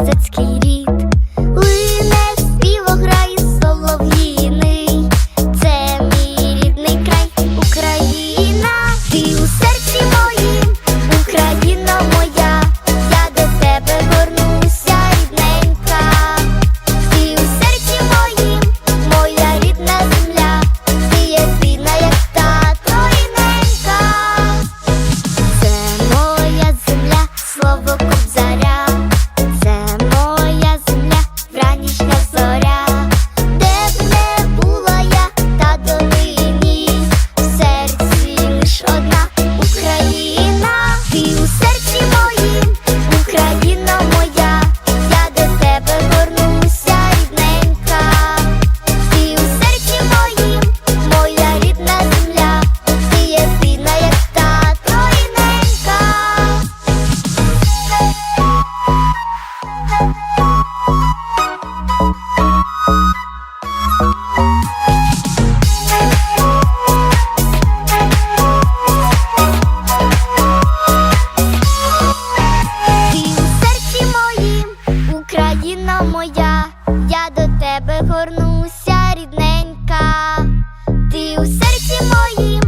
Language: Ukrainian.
козацький рід. Лине це мій рідний край, Україна, ти у серці моїм, Україна моя, я до тебе горнуся, рідненька, ти у серці моїм, моя рідна земля, ти є як тато і це моя земля, слово. тебе горнуся, рідненька, ти у серці моїй.